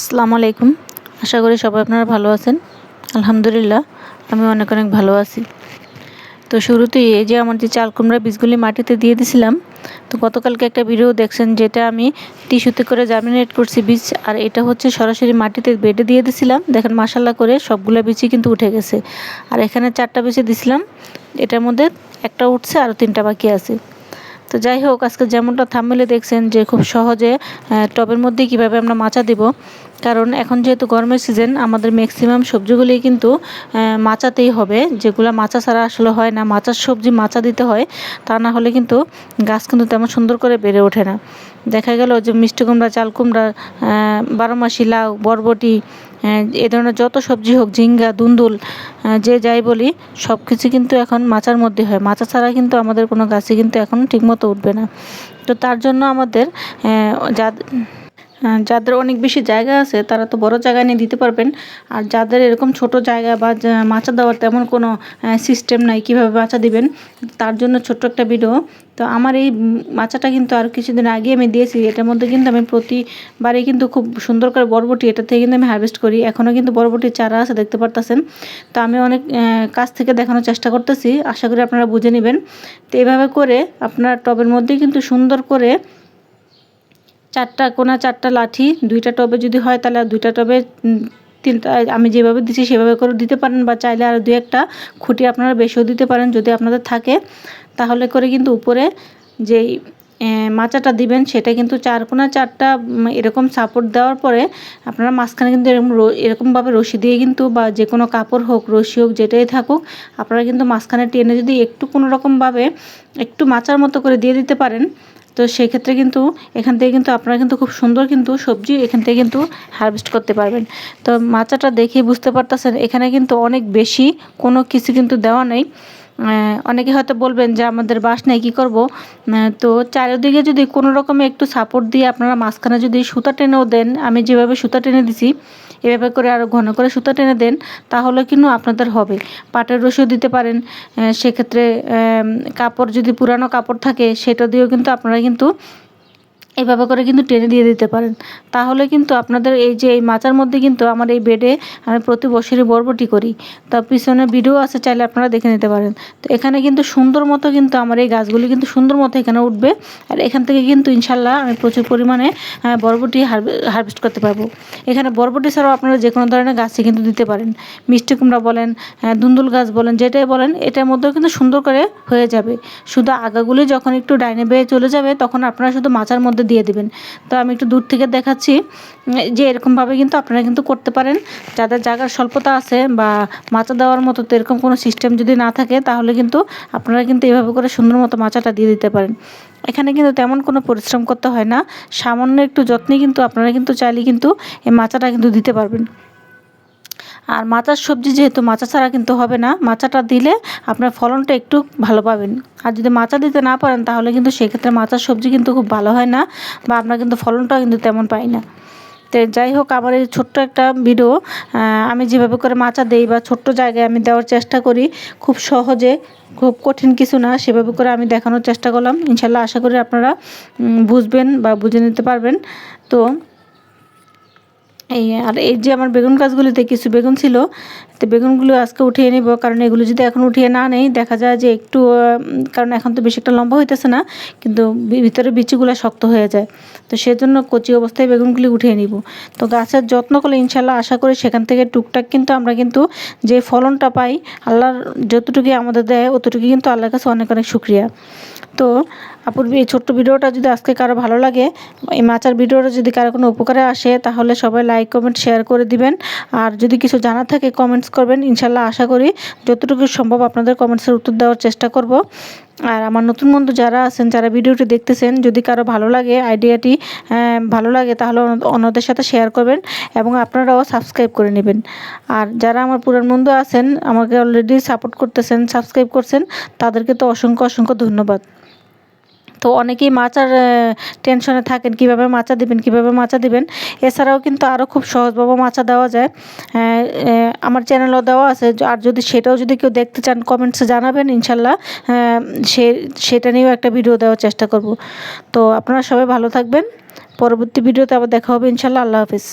আসসালামু আলাইকুম। আশা করি সবাই আপনারা ভালো আছেন। আলহামদুলিল্লাহ, আমি অনেক অনেক ভালো আছি। তো শুরুতেই এই যে আমার যে চাল কুমড়া বীজগুলি মাটিতে দিয়ে দিছিলাম, তো গতকালকে একটা ভিডিও দেখছেন যেটা আমি টিস্যুতে করে জার্মিনেট করছি বীজ, আর এটা হচ্ছে সরাসরি মাটিতে বেডে দিয়ে দিছিলাম। দেখেন মাসাল্লা করে সবগুলো বীজই কিন্তু উঠে গেছে। আর এখানে চারটা বীজে দিছিলাম। এটার মধ্যে একটা উঠছে আর তিনটা বাকি আছে। তো যাই হোক আজকে যেমনটা থামমেলে দেখছেন যে খুব সহজে টবের মধ্যে কীভাবে আমরা মাচা দিব। কারণ এখন যেহেতু গরমের সিজন আমাদের ম্যাক্সিমাম সবজিগুলি কিন্তু মাচাতেই হবে। যেগুলো মাচা ছাড়া আসলে হয় না, মাচার সবজি মাচা দিতে হয়, তা না হলে কিন্তু গাছ কিন্তু তেমন সুন্দর করে বেড়ে ওঠে না। দেখা গেল যে মিষ্টি কুমড়া, চাল কুমড়া বারোমাসি লাউ, বরবটি এ ধরনের যত সবজি হোক, ঝিঙ্গা, দুন্দুল যে যাই বলি সব কিছু কিন্তু এখন মাচার মধ্যে হয়। মাচা ছাড়া কিন্তু আমাদের কোনো গাছই কিন্তু এখন ঠিকমতো উঠবে না। তো তার জন্য আমাদের যা যাদের অনেক বেশি জায়গা আছে, তারা তো বড় জায়গা নিয়ে দিতে পারবেন। আর যাদের এরকম ছোট জায়গা বা মাচা দেওয়ার তেমন কোনো সিস্টেম নাই কীভাবে মাচা দিবেন, তার জন্য ছোট্ট একটা ভিডিও তো আমার এই মাচাটা কিন্তু আর কিছুদিন আগে আমি দিয়েছি। এটার মধ্যে কিন্তু আমি প্রতিবারে কিন্তু খুব সুন্দর করে বরবটি এটা থেকে কিন্তু আমি হারভেস্ট করি। এখনও কিন্তু বরবটির চারা আছে, দেখতে পারতেছেন। তো আমি অনেক কাছ থেকে দেখানোর চেষ্টা করতেছি। আশা করি আপনারা বুঝে নেবেন। তো এভাবে করে আপনার টবের মধ্যে কিন্তু সুন্দর করে চারটা কোনা, চারটা লাঠি, দুইটা টবে যদি হয় তাহলে দুইটা টবে তিনটা, আমি যেভাবে দিচ্ছি সেভাবে করে দিতে পারেন বা চাইলে আর দু একটা খুঁটি আপনারা বেশিও দিতে পারেন যদি আপনাদের থাকে। তাহলে করে কিন্তু উপরে যেই মাচাটা দিবেন সেটা কিন্তু চার কোনা, চারটা এরকম সাপোর্ট দেওয়ার পরে আপনারা মাঝখানে কিন্তু এরকম এরকমভাবে রশি দিয়ে কিন্তু বা যে কোনো কাপড় হোক, রশি হোক, যেটাই থাকুক, আপনারা কিন্তু মাঝখানে টেনে যদি একটু কোনো রকমভাবে একটু মাচার মতো করে দিয়ে দিতে পারেন তো সেক্ষেত্রে কিন্তু এখান থেকে কিন্তু আপনারা কিন্তু খুব সুন্দর কিন্তু সবজি এখান থেকে কিন্তু হারভেস্ট করতে পারবেন। তো মাচাটা দেখে বুঝতে পারতেছেন, এখানে কিন্তু অনেক বেশি কোনো কিছু কিন্তু দেওয়া নেই। অনেকে হয়তো বলবেন যে আমাদের বাস নেই কী করব? তো চারিদিকে যদি কোনো রকমে একটু সাপোর্ট দিয়ে আপনারা মাঝখানে যদি সুতা টেনেও দেন, আমি যেভাবে সুতা টেনে দিছি, এভাবে করে আরও ঘন করে সুতা টেনে দেন, তাহলে কিন্তু আপনাদের হবে। পাটের রসিও দিতে পারেন সেক্ষেত্রে কাপড় যদি পুরানো কাপড় থাকে, সেটা দিয়েও কিন্তু আপনারা কিন্তু এভাবে করে কিন্তু টেনে দিয়ে দিতে পারেন। তাহলে কিন্তু আপনাদের এই যে এই মাচার মধ্যে কিন্তু আমার এই বেডে আমি প্রতি বছরই বরবটি করি। তার পিছনে ভিডিও আছে, চাইলে আপনারা দেখে নিতে পারেন। তো এখানে কিন্তু সুন্দর মতো কিন্তু আমার এই গাছগুলি কিন্তু সুন্দর মতো এখানে উঠবে। আর এখান থেকে কিন্তু ইনশাল্লাহ আমি প্রচুর পরিমাণে বরবটি হারভেস্ট করতে পারব। এখানে বরবটি ছাড়াও আপনারা যে কোনো ধরনের গাছই কিন্তু দিতে পারেন। মিষ্টি কুমড়া বলেন দুন্দুল গাছ বলেন, যেটাই বলেন, এটার মধ্যেও কিন্তু সুন্দর করে হয়ে যাবে। শুধু আগাগুলি যখন একটু ডাইনে বেয়ে চলে যাবে, তখন আপনারা শুধু মাচার মধ্যে দিয়ে দিবেন। তো আমি একটু দূর থেকে দেখাচ্ছি, যে এরকমভাবে কিন্তু আপনারা কিন্তু করতে পারেন। যাদের জায়গার স্বল্পতা আছে বা মাচা দেওয়ার মতো তো এরকম কোনো সিস্টেম যদি না থাকে, তাহলে কিন্তু আপনারা কিন্তু এভাবে করে সুন্দর মতো মাচাটা দিয়ে দিতে পারেন। এখানে কিন্তু তেমন কোনো পরিশ্রম করতে হয় না। সামান্য একটু যত্নে কিন্তু আপনারা কিন্তু চাইলে কিন্তু এই মাচাটা কিন্তু দিতে পারবেন। আর মাচার সবজি যেহেতু মাচা ছাড়া কিন্তু হবে না, মাচাটা দিলে আপনার ফলনটা একটু ভালো পাবেন। আর যদি মাচা দিতে না পারেন তাহলে কিন্তু সেক্ষেত্রে মাচার সবজি কিন্তু খুব ভালো হয় না বা আপনার কিন্তু ফলনটাও কিন্তু তেমন পাই না। তো যাই হোক, আমার এই ছোট্ট একটা ভিডিও আমি যেভাবে করে মাচা দেই বা ছোট্ট জায়গায় আমি দেওয়ার চেষ্টা করি, খুব সহজে, খুব কঠিন কিছু না, সেভাবে করে আমি দেখানোর চেষ্টা করলাম। ইনশাল্লাহ আশা করি আপনারা বুঝবেন বা বুঝে নিতে পারবেন। তো এই, আর এই যে আমার বেগুন গাছগুলিতে কিছু বেগুন ছিল, তো বেগুনগুলো আজকে উঠিয়ে নেব, কারণ এগুলো যদি এখন উঠিয়ে না নেই, দেখা যায় যে একটু কারণ এখন তো বেশি একটা লম্বা হইতেছে না, কিন্তু ভিতরে বিচিগুলো শক্ত হয়ে যায়। তো সেজন্য কচি অবস্থায় বেগুনগুলি উঠিয়ে নিব। তো গাছের যত্ন করলে ইনশাল্লাহ আশা করি সেখান থেকে টুকটাক কিন্তু আমরা কিন্তু যে ফলনটা পাই, আল্লাহর যতটুকু আমাদের দেয় অতটুকু কিন্তু আল্লাহর কাছে অনেক অনেক শুক্রিয়া। তো আপুর এই ছোট্ট ভিডিওটা যদি আজকে কারও ভালো লাগে, এই মাচার ভিডিওটা যদি কারও কোনো উপকারে আসে, তাহলে সবাই লাইক কমেন্ট শেয়ার করে দিবেন। আর যদি কিছু জানার থাকে কমেন্টস করবেন। ইনশাল্লাহ আশা করি যতটুকু সম্ভব আপনাদের কমেন্টসের উত্তর দেওয়ার চেষ্টা করব। আর আমার নতুন বন্ধু যারা আছেন, যারা ভিডিওটি দেখতেছেন, যদি কারও ভালো লাগে আইডিয়াটি ভালো লাগে, তাহলে অন্যদের সাথে শেয়ার করবেন এবং আপনারাও সাবস্ক্রাইব করে নেবেন। আর যারা আমার পুরান বন্ধু আছেন, আমাকে অলরেডি সাপোর্ট করতেছেন সাবস্ক্রাইব করছেন, তাদেরকে তো অসংখ্য অসংখ্য ধন্যবাদ। তো অনেকেই মাচার টেনশনে থাকেন, কীভাবে মাচা দিবেন, কীভাবে মাচা দিবেন। এছাড়াও কিন্তু আরও খুব সহজভাবে মাচা দেওয়া যায়। আমার চ্যানেলও দেওয়া আছে। আর যদি সেটাও যদি কেউ দেখতে চান কমেন্টসে জানাবেন, ইনশাল্লাহ। সে, সেটা নিয়েও একটা ভিডিও দেওয়ার চেষ্টা করব। তো আপনারা সবাই ভালো থাকবেন। পরবর্তী ভিডিওতে আবার দেখা হবে, ইনশাল্লাহ। আল্লাহ হাফিজ।